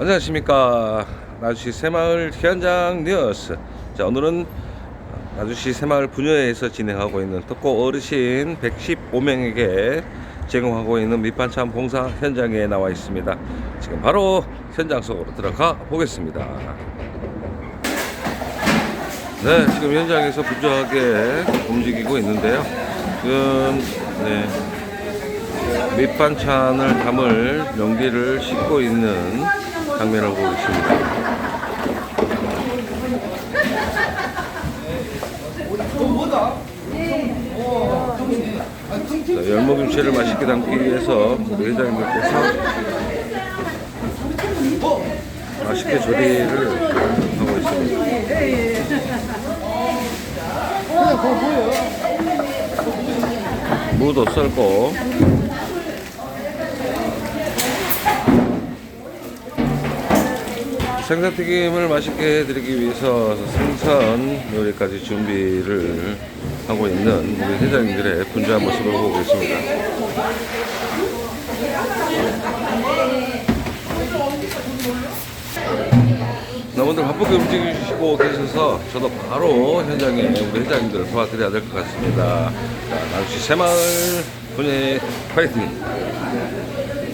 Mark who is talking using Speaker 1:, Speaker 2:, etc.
Speaker 1: 안녕하십니까. 나주시 새마을 현장 뉴스. 자 오늘은 나주시 새마을 분여에서 진행하고 있는 특고 어르신 115명에게 제공하고 있는 밑반찬 봉사 현장에 나와 있습니다. 지금 바로 현장 속으로 들어가 보겠습니다. 네 지금 현장에서 분주하게 움직이고 있는데요. 지금 네 밑반찬을 담을 용기를 싣고 있는 보고 있습니다. 자, 열무김치를 맛있게 담기 위해서 우리 회장님께서 맛있게 조리를 하고 있습니다. 무도 썰고 생선튀김을 맛있게 해드리기 위해서 생선 요리까지 준비를 하고 있는 우리 회장님들의 분주한 모습을 보고 있습니다. 너무들 바쁘게 움직이시고 계셔서 저도 바로 현장에 우리 회장님들을 도와드려야 될 것 같습니다. 자, 나주시 새마을 분의 파이팅!